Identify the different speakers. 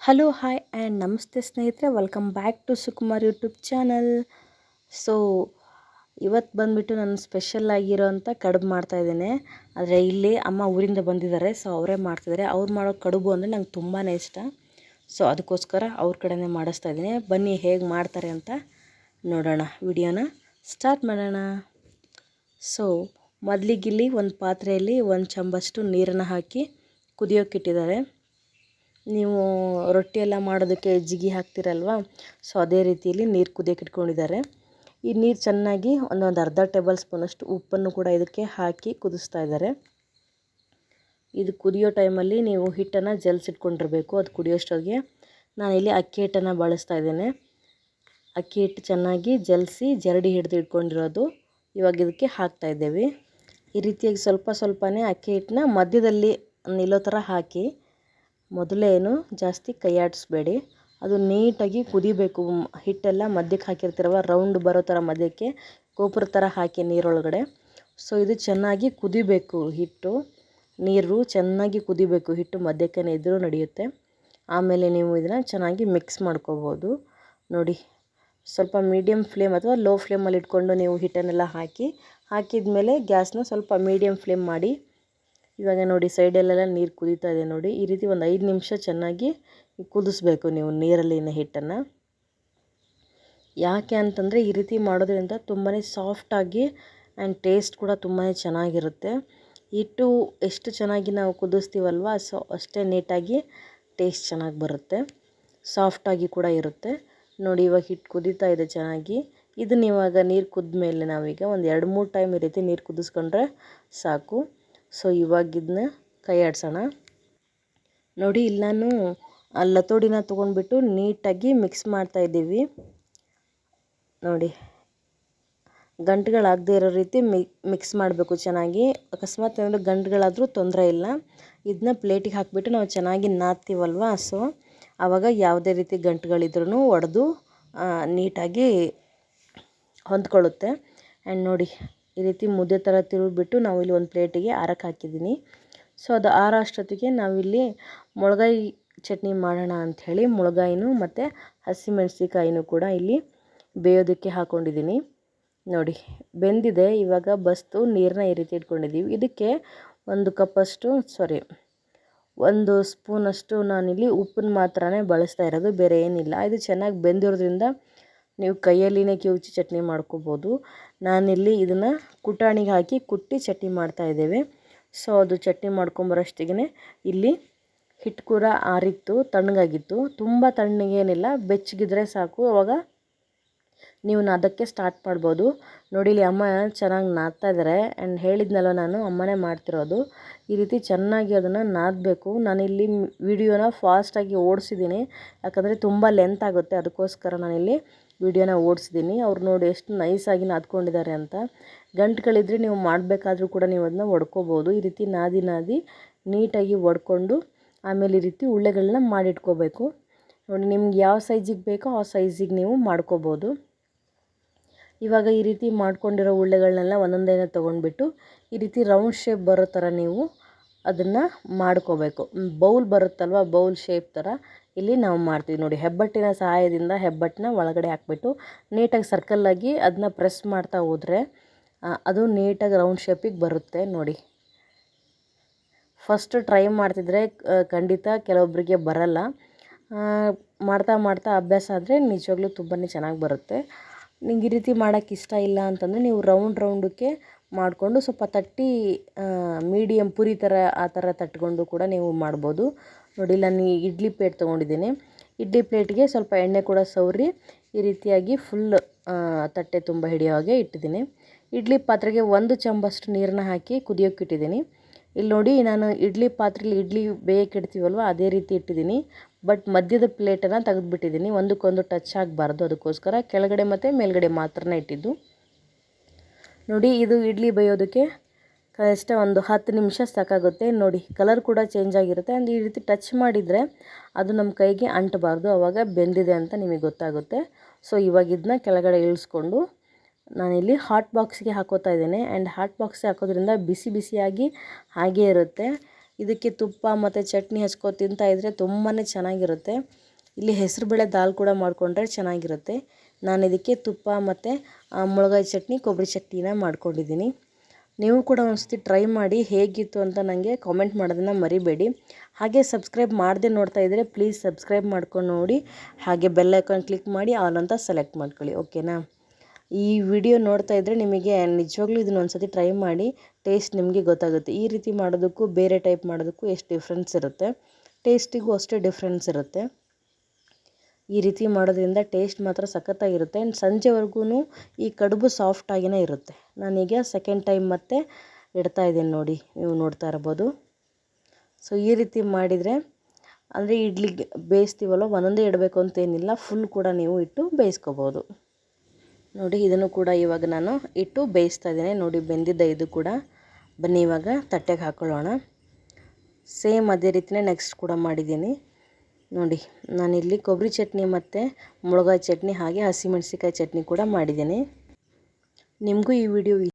Speaker 1: Hello hi and ನಮಸ್ತೆ ಸ್ನೇಹಿತರೆ. Welcome back to Sukumar YouTube channel so ಇವತ್ತು ಬಂದುಬಿಟ್ಟು ನಾನು ಸ್ಪೆಷಲ್ ಆಗಿರೋಂಥ ಕಡುಬು ಮಾಡ್ತಾಯಿದ್ದೇನೆ ಆದರೆ ಇಲ್ಲಿ ಅಮ್ಮ ಊರಿಂದ ಬಂದಿದ್ದಾರೆ ಸೊ ಅವರೇ ಮಾಡ್ತಿದ್ದಾರೆ ಅವ್ರು ಮಾಡೋ ಕಡುಬು ಅಂದರೆ ನಂಗೆ ತುಂಬಾ ಇಷ್ಟ. ಸೊ ಅದಕ್ಕೋಸ್ಕರ ಅವ್ರ ಕಡೆನೇ ಮಾಡಿಸ್ತಾ ಇದ್ದೀನಿ. ಬನ್ನಿ ಹೇಗೆ ಮಾಡ್ತಾರೆ ಅಂತ ನೋಡೋಣ ವಿಡಿಯೋನ. ಸ್ಟಾರ್ಟ್ ಮಾಡೋಣ. ಸೊ ಮೊದಲಿಗಿಲ್ಲಿ ಒಂದು ಪಾತ್ರೆಯಲ್ಲಿ ಒಂದು ಚಂಬಷ್ಟು ನೀರನ್ನು ಹಾಕಿ ಕುದಿಯೋಕ್ಕಿಟ್ಟಿದ್ದಾರೆ ನೀವು ರೊಟ್ಟಿ ಎಲ್ಲ ಮಾಡೋದಕ್ಕೆ ಜಿಗಿ ಹಾಕ್ತಿರಲ್ವ? ಸೊ ಅದೇ ರೀತಿಯಲ್ಲಿ ನೀರು ಕುದಿಯೋಕೆ ಇಟ್ಕೊಂಡಿದ್ದಾರೆ. ಈ ನೀರು ಚೆನ್ನಾಗಿ ಒಂದೊಂದು ಅರ್ಧ ಟೇಬಲ್ ಸ್ಪೂನಷ್ಟು ಉಪ್ಪನ್ನು ಕೂಡ ಇದಕ್ಕೆ ಹಾಕಿ ಕುದಿಸ್ತಾ ಇದ್ದಾರೆ. ಇದು ಕುದಿಯೋ ಟೈಮಲ್ಲಿ ನೀವು ಹಿಟ್ಟನ್ನು ಜಲ್ಸಿಟ್ಕೊಂಡಿರಬೇಕು. ಅದು ಕುದಿಯೋಷ್ಟೊತ್ತಿಗೆ ನಾನಿಲ್ಲಿ ಅಕ್ಕಿ ಹಿಟ್ಟನ್ನು ಬಳಸ್ತಾ ಇದ್ದೇನೆ. ಅಕ್ಕಿ ಹಿಟ್ಟು ಚೆನ್ನಾಗಿ ಜಲ್ಸಿ ಜರಡಿ ಹಿಡಿದು ಇಟ್ಕೊಂಡಿರೋದು ಇವಾಗ ಇದಕ್ಕೆ ಹಾಕ್ತಾ ಇದ್ದೇವೆ. ಈ ರೀತಿಯಾಗಿ ಸ್ವಲ್ಪ ಸ್ವಲ್ಪನೇ ಅಕ್ಕಿ ಹಿಟ್ಟನ್ನ ಮಧ್ಯದಲ್ಲಿ ನಿಲ್ಲೋ ಥರ ಹಾಕಿ ಮೊದಲೇನು ಜಾಸ್ತಿ ಕೈ ಆಡಿಸ್ಬೇಡಿ ಅದು ನೀಟಾಗಿ ಕುದಿಬೇಕು. ಹಿಟ್ಟೆಲ್ಲ ಮಧ್ಯಕ್ಕೆ ಹಾಕಿರ್ತೀರವ ರೌಂಡ್ ಬರೋ ಥರ ಮಧ್ಯಕ್ಕೆ, ಗೋಪುರ ಥರ ಹಾಕಿ ನೀರೊಳಗಡೆ. ಸೊ, ಇದು ಚೆನ್ನಾಗಿ ಕುದಿಬೇಕು ಹಿಟ್ಟು. ನೀರು ಚೆನ್ನಾಗಿ ಕುದಿಬೇಕು ಹಿಟ್ಟು ಮಧ್ಯಕ್ಕೆ ಇದ್ದರೂ ನಡೆಯುತ್ತೆ. ಆಮೇಲೆ ನೀವು ಇದನ್ನು ಚೆನ್ನಾಗಿ ಮಿಕ್ಸ್ ಮಾಡ್ಕೋಬೋದು. ನೋಡಿ, ಸ್ವಲ್ಪ ಮೀಡಿಯಮ್ ಫ್ಲೇಮ್ ಅಥವಾ ಲೋ ಫ್ಲೇಮಲ್ಲಿ ಇಟ್ಕೊಂಡು ನೀವು ಹಿಟ್ಟನ್ನೆಲ್ಲ ಹಾಕಿ ಹಾಕಿದ ಮೇಲೆ ಗ್ಯಾಸ್ನ ಸ್ವಲ್ಪ ಮೀಡಿಯಮ್ ಫ್ಲೇಮ್ ಮಾಡಿ ಇವಾಗ ನೋಡಿ ಸೈಡಲ್ಲೆಲ್ಲ ನೀರು ಕುದೀತಾ ಇದೆ ನೋಡಿ. ಈ ರೀತಿ ಒಂದು ಐದು ನಿಮಿಷ ಚೆನ್ನಾಗಿ ಕುದಿಸ್ಬೇಕು ನೀವು ನೀರಲ್ಲಿನ ಹಿಟ್ಟನ್ನು. ಯಾಕೆ ಅಂತಂದರೆ ಈ ರೀತಿ ಮಾಡೋದ್ರಿಂದ ತುಂಬಾ ಸಾಫ್ಟಾಗಿ ಆ್ಯಂಡ್ ಟೇಸ್ಟ್ ಕೂಡ ತುಂಬಾ ಚೆನ್ನಾಗಿರುತ್ತೆ. ಹಿಟ್ಟು ಎಷ್ಟು ಚೆನ್ನಾಗಿ ನಾವು ಕುದಿಸ್ತೀವಲ್ವ, ಸೊ ಅಷ್ಟೇ ನೀಟಾಗಿ ಟೇಸ್ಟ್ ಚೆನ್ನಾಗಿ ಬರುತ್ತೆ. ಸಾಫ್ಟಾಗಿ ಕೂಡ ಇರುತ್ತೆ. ನೋಡಿ ಇವಾಗ ಹಿಟ್ಟು ಕುದೀತಾ ಇದೆ ಚೆನ್ನಾಗಿ. ಇದನ್ನ ಇವಾಗ ನೀರು ಕುದ್ದ ಮೇಲೆ ನಾವೀಗ ಒಂದು ಎರಡು ಮೂರು ಟೈಮ್ ಈ ರೀತಿ ನೀರು ಕುದಿಸ್ಕೊಂಡ್ರೆ ಸಾಕು. ಸೊ ಇದನ್ನ ಕೈ ಆಡ್ಸೋಣ ನೋಡಿ, ಇಲ್ಲಿ ನಾನು ಲತೋಡಿನ ತೊಗೊಂಡ್ಬಿಟ್ಟು ನೀಟಾಗಿ ಮಿಕ್ಸ್ ಮಾಡ್ತಾ ಇದ್ದೀವಿ. ನೋಡಿ, ಗಂಟುಗಳಾಗದೇ ಇರೋ ರೀತಿ ಮಿಕ್ಸ್ ಮಾಡಬೇಕು ಚೆನ್ನಾಗಿ. ಅಕಸ್ಮಾತ್ ಏನಾದರೂ ಗಂಟುಗಳಾದರೂ ತೊಂದರೆ ಇಲ್ಲ. ಇದನ್ನ ಪ್ಲೇಟಿಗೆ ಹಾಕಿಬಿಟ್ಟು ನಾವು ಚೆನ್ನಾಗಿ ನಾದ್ತೀವಲ್ವ? ಸೊ ಆವಾಗ ಯಾವುದೇ ರೀತಿ ಗಂಟುಗಳಿದ್ರೂ ಒಡೆದು ನೀಟಾಗಿ ಹೊಂದ್ಕೊಳ್ಳುತ್ತೆ. ಆ್ಯಂಡ್ ನೋಡಿ ಈ ರೀತಿ ಮುದ್ದೆ ಥರ ತಿರುಗಿಬಿಟ್ಟು ನಾವು ಇಲ್ಲಿ ಒಂದು ಪ್ಲೇಟಿಗೆ ಆರಕ್ಕೆ ಹಾಕಿದ್ದೀನಿ. ಸೊ ಅದು ಆರ ಅಷ್ಟೊತ್ತಿಗೆ ನಾವಿಲ್ಲಿ ಮೊಳಗಾಯಿ ಚಟ್ನಿ ಮಾಡೋಣ ಅಂಥೇಳಿ ಮೊಳಗಾಯಿನೂ ಮತ್ತು ಹಸಿಮೆಣಸಿಕಾಯಿನೂ ಕೂಡ ಇಲ್ಲಿ ಬೇಯೋದಕ್ಕೆ ಹಾಕ್ಕೊಂಡಿದ್ದೀನಿ ನೋಡಿ, ಬೆಂದಿದೆ, ಇವಾಗ ಬಸ್ತು ನೀರನ್ನ ಈ ರೀತಿ ಇಟ್ಕೊಂಡಿದ್ದೀವಿ. ಇದಕ್ಕೆ ಒಂದು ಕಪ್ಪಷ್ಟು ಸಾರಿ ಒಂದು ಸ್ಪೂನಷ್ಟು ನಾನಿಲ್ಲಿ ಉಪ್ಪನ್ನು ಮಾತ್ರನೇ ಬಳಸ್ತಾ ಇರೋದು, ಬೇರೆ ಏನಿಲ್ಲ. ಇದು ಚೆನ್ನಾಗಿ ಬೆಂದಿರೋದ್ರಿಂದ ನೀವು ಕೈಯಲ್ಲಿನೇ ಕಿವುಚಿ ಚಟ್ನಿ ಮಾಡ್ಕೋಬೋದು. ನಾನಿಲ್ಲಿ ಇದನ್ನು ಕುಟಾಣಿಗೆ ಹಾಕಿ ಕುಟ್ಟಿ ಚಟ್ನಿ ಮಾಡ್ತಾಯಿದ್ದೇವೆ ಸೊ, ಅದು ಚಟ್ನಿ ಮಾಡ್ಕೊಂಬರೋಷ್ಟಿಗೆ ಇಲ್ಲಿ ಹಿಟ್ಟು ಕೂಡ ಆರಿತ್ತು, ತಣ್ಣಗಾಗಿತ್ತು. ತುಂಬ ತಣ್ಣಗೇನಿಲ್ಲ ಬೆಚ್ಚಗಿದ್ರೆ ಸಾಕು. ಅವಾಗ ನೀವು ನಾದಕ್ಕೆ ಸ್ಟಾರ್ಟ್ ಮಾಡ್ಬೋದು. ನೋಡಿ ಇಲ್ಲಿ ಅಮ್ಮ ಚೆನ್ನಾಗಿ ನಾದ್ತಾ ಇದ್ದಾರೆ ಆ್ಯಂಡ್ ಹೇಳಿದ್ನಲ್ಲ ನಾನು, ಅಮ್ಮನೇ ಮಾಡ್ತಿರೋದು. ಈ ರೀತಿ ಚೆನ್ನಾಗಿ ಅದನ್ನು ನಾದಬೇಕು. ನಾನಿಲ್ಲಿ ವಿಡಿಯೋನ ಫಾಸ್ಟಾಗಿ ಓಡಿಸಿದ್ದೀನಿ. ಯಾಕಂದರೆ ತುಂಬ ಲೆಂತ್ ಆಗುತ್ತೆ. ಅದಕ್ಕೋಸ್ಕರ ನಾನಿಲ್ಲಿ ವಿಡಿಯೋನ ಓಡಿಸಿದ್ದೀನಿ. ಅವ್ರು ನೋಡಿ ಎಷ್ಟು ನೈಸಾಗಿ ನಾದ್ಕೊಂಡಿದ್ದಾರೆ ಅಂತ. ಗಂಟುಗಳಿದ್ರೆ ನೀವು ಮಾಡಬೇಕಾದ್ರೂ ಕೂಡ ನೀವು ಅದನ್ನ ಒಡ್ಕೋಬೋದು. ಈ ರೀತಿ ನಾದಿ ನಾದಿ ನೀಟಾಗಿ ಒಡ್ಕೊಂಡು ಆಮೇಲೆ ಈ ರೀತಿ ಉಳ್ಳೆಗಳನ್ನ ಮಾಡಿಟ್ಕೋಬೇಕು. ನೋಡಿ ನಿಮ್ಗೆ ಯಾವ ಸೈಜಿಗೆ ಬೇಕೋ ಆ ಸೈಜಿಗೆ ನೀವು ಮಾಡ್ಕೋಬೋದು. ಇವಾಗ ಈ ರೀತಿ ಮಾಡ್ಕೊಂಡಿರೋ ಉಳ್ಳೆಗಳನ್ನೆಲ್ಲ ಒಂದೊಂದೇನೆ ತೊಗೊಂಡ್ಬಿಟ್ಟು ಈ ರೀತಿ ರೌಂಡ್ ಶೇಪ್ ಬರೋ ಥರ ನೀವು ಅದನ್ನು ಮಾಡ್ಕೋಬೇಕು. ಬೌಲ್ ಬರುತ್ತಲ್ವ? ಬೌಲ್ ಶೇಪ್ ಥರ ಇಲ್ಲಿ ನಾವು ಮಾಡ್ತೀವಿ. ನೋಡಿ, ಹೆಬ್ಬಟ್ಟಿನ ಸಹಾಯದಿಂದ ಹೆಬ್ಬಟ್ಟನ್ನ ಒಳಗಡೆ ಹಾಕ್ಬಿಟ್ಟು ನೀಟಾಗಿ ಸರ್ಕಲ್ಲಾಗಿ ಅದನ್ನ ಪ್ರೆಸ್ ಮಾಡ್ತಾ ಹೋದರೆ ಅದು ನೀಟಾಗಿ ರೌಂಡ್ ಶೇಪಿಗೆ ಬರುತ್ತೆ. ನೋಡಿ ಫಸ್ಟ್ ಟ್ರೈ ಮಾಡ್ತಿದ್ರೆ ಖಂಡಿತ ಕೆಲವೊಬ್ಬರಿಗೆ ಬರಲ್ಲ. ಮಾಡ್ತಾ ಮಾಡ್ತಾ ಅಭ್ಯಾಸ ಆದರೆ ನಿಜವಾಗ್ಲೂ ತುಂಬಾ ಚೆನ್ನಾಗಿ ಬರುತ್ತೆ. ನಿಮ್ಗೆ ಈ ರೀತಿ ಮಾಡೋಕ್ಕೆ ಇಷ್ಟ ಇಲ್ಲ ಅಂತಂದರೆ ನೀವು ರೌಂಡ್ ರೌಂಡಕ್ಕೆ ಮಾಡಿಕೊಂಡು ಸ್ವಲ್ಪ ತಟ್ಟಿ ಮೀಡಿಯಮ್ ಪುರಿ ಥರ ಆ ಥರ ತಟ್ಕೊಂಡು ಕೂಡ ನೀವು ಮಾಡ್ಬೋದು. ನೋಡಿ ನಾನು ಇಡ್ಲಿ ಪ್ಲೇಟ್ ತೊಗೊಂಡಿದ್ದೀನಿ. ಇಡ್ಲಿ ಪ್ಲೇಟ್ಗೆ ಸ್ವಲ್ಪ ಎಣ್ಣೆ ಕೂಡ ಸವರಿ, ಈ ರೀತಿಯಾಗಿ ಫುಲ್ ತಟ್ಟೆ ತುಂಬ ಹಿಡಿಯೋ ಹಾಗೆ ಇಟ್ಟಿದ್ದೀನಿ. ಇಡ್ಲಿ ಪಾತ್ರೆಗೆ ಒಂದು ಚಂಬಷ್ಟು ನೀರನ್ನ ಹಾಕಿ ಕುದಿಯೋಕೆ ಇಟ್ಟಿದ್ದೀನಿ. ಇಲ್ಲಿ ನೋಡಿ, ನಾನು ಇಡ್ಲಿ ಪಾತ್ರೆಲಿ ಇಡ್ಲಿ ಬೇಯಕ್ಕೆ ಅದೇ ರೀತಿ ಇಟ್ಟಿದ್ದೀನಿ. ಬಟ್ ಮಧ್ಯದ ಪ್ಲೇಟನ್ನು ತೆಗೆದುಬಿಟ್ಟಿದ್ದೀನಿ. ಒಂದಕ್ಕೊಂದು ಟಚ್ ಆಗಬಾರ್ದು, ಅದಕ್ಕೋಸ್ಕರ. ಕೆಳಗಡೆ ಮತ್ತು ಮೇಲ್ಗಡೆ ಮಾತ್ರನೇ ಇಟ್ಟಿದ್ದು. ನೋಡಿ, ಇದು ಇಡ್ಲಿ ಬೇಯೋದಕ್ಕೆ ಕನಿಷ್ಠ ಒಂದು ಹತ್ತು ನಿಮಿಷ ಸಾಕಾಗುತ್ತೆ. ನೋಡಿ ಕಲರ್ ಕೂಡ ಚೇಂಜ್ ಆಗಿರುತ್ತೆ. ಆ್ಯಂಡ್ ಈ ರೀತಿ ಟಚ್ ಮಾಡಿದರೆ ಅದು ನಮ್ಮ ಕೈಗೆ ಅಂಟಬಾರ್ದು. ಆವಾಗ ಬೆಂದಿದೆ ಅಂತ ನಿಮಗೆ ಗೊತ್ತಾಗುತ್ತೆ. ಸೊ ಇವಾಗ ಇದನ್ನ ಕೆಳಗಡೆ ಇಳಿಸ್ಕೊಂಡು ನಾನಿಲ್ಲಿ ಹಾಟ್ ಬಾಕ್ಸ್ಗೆ ಹಾಕೋತಾ ಇದ್ದೇನೆ. ಆ್ಯಂಡ್ ಹಾಟ್ ಬಾಕ್ಸ್ಗೆ ಹಾಕೋದ್ರಿಂದ ಬಿಸಿ ಬಿಸಿಯಾಗಿ ಹಾಗೇ ಇರುತ್ತೆ. ಇದಕ್ಕೆ ತುಪ್ಪ ಮತ್ತು ಚಟ್ನಿ ಹಚ್ಕೊ ತಿಂತಾಯಿದ್ರೆ ತುಂಬಾ ಚೆನ್ನಾಗಿರುತ್ತೆ. ಇಲ್ಲಿ ಹೆಸರುಬೇಳೆ ದಾಲ್ ಕೂಡ ಮಾಡಿಕೊಂಡ್ರೆ ಚೆನ್ನಾಗಿರುತ್ತೆ. ನಾನು ಇದಕ್ಕೆ ತುಪ್ಪ ಮತ್ತು ಮುಳಗಾಯಿ ಚಟ್ನಿ, ಕೊಬ್ಬರಿ ಚಟ್ನಿನ ಮಾಡ್ಕೊಂಡಿದ್ದೀನಿ. ನೀವು ಕೂಡ ಒಂದ್ಸತಿ ಟ್ರೈ ಮಾಡಿ ಹೇಗಿತ್ತು ಅಂತ ನನಗೆ ಕಾಮೆಂಟ್ ಮಾಡೋದನ್ನು ಮರಿಬೇಡಿ. ಹಾಗೆ ಸಬ್ಸ್ಕ್ರೈಬ್ ಮಾಡದೆ ನೋಡ್ತಾ ಇದ್ದರೆ ಪ್ಲೀಸ್ ಸಬ್ಸ್ಕ್ರೈಬ್ ಮಾಡ್ಕೊಂಡು ನೋಡಿ. ಹಾಗೆ ಬೆಲ್ ಐಕಾನ್ ಕ್ಲಿಕ್ ಮಾಡಿ ಆಲ್ ಅಂತ ಸೆಲೆಕ್ಟ್ ಮಾಡ್ಕೊಳ್ಳಿ ಓಕೆನಾ ಈ ವಿಡಿಯೋ ನೋಡ್ತಾ ಇದ್ದರೆ ನಿಮಗೆ ನಿಜವಾಗ್ಲೂ ಇದನ್ನ ಒಂದ್ಸತಿ ಟ್ರೈ ಮಾಡಿ ಟೇಸ್ಟ್ ನಿಮಗೆ ಗೊತ್ತಾಗುತ್ತೆ. ಈ ರೀತಿ ಮಾಡೋದಕ್ಕೂ, ಬೇರೆ ಟೈಪ್ ಮಾಡೋದಕ್ಕೂ ಎಷ್ಟು ಡಿಫ್ರೆನ್ಸ್ ಇರುತ್ತೆ. ಟೇಸ್ಟಿಗೂ ಅಷ್ಟೇ ಡಿಫ್ರೆನ್ಸ್ ಇರುತ್ತೆ. ಈ ರೀತಿ ಮಾಡೋದ್ರಿಂದ ಟೇಸ್ಟ್ ಮಾತ್ರ ಸಖತ್ತಾಗಿರುತ್ತೆ. ಆ್ಯಂಡ್ ಸಂಜೆವರೆಗೂ ಈ ಕಡುಬು ಸಾಫ್ಟಾಗಿಯೇ ಇರುತ್ತೆ. ನಾನೀಗ ಸೆಕೆಂಡ್ ಟೈಮ್ ಮತ್ತೆ ಇಡ್ತಾ ಇದ್ದೀನಿ ನೋಡಿ, ನೀವು ನೋಡ್ತಾ ಇರ್ಬೋದು. ಸೊ ಈ ರೀತಿ ಮಾಡಿದರೆ ಅಂದರೆ ಇಡ್ಲಿಗೆ ಬೇಯಿಸ್ತೀವಲ್ಲ ಒಂದೊಂದೇ ಇಡಬೇಕು ಅಂತೇನಿಲ್ಲ ಫುಲ್ ಕೂಡ ನೀವು ಇಟ್ಟು ಬೇಯಿಸ್ಕೋಬೋದು. ನೋಡಿ, ಇದನ್ನು ಕೂಡ ಇವಾಗ ನಾನು ಇಟ್ಟು ಬೇಯಿಸ್ತಾ ಇದ್ದೀನಿ. ನೋಡಿ, ಬೆಂದಿದ್ದ ಇದು ಕೂಡ. ಬನ್ನಿ ಇವಾಗ ತಟ್ಟೆಗೆ ಹಾಕೊಳ್ಳೋಣ. ಸೇಮ್ ಅದೇ ರೀತಿಯೇ ನೆಕ್ಸ್ಟ್ ಕೂಡ ಮಾಡಿದ್ದೀನಿ. ನೋಡಿ ನಾನಿಲ್ಲಿ ಕೊಬ್ಬರಿ ಚಟ್ನಿ ಮತ್ತು ಮುಳಗಾಯಿ ಚಟ್ನಿ ಹಾಗೆ ಹಸಿಮೆಣಸಿಕಾಯಿ ಚಟ್ನಿ ಕೂಡ ಮಾಡಿದ್ದೀನಿ. ನಿಮಗೂ ಈ ವಿಡಿಯೋ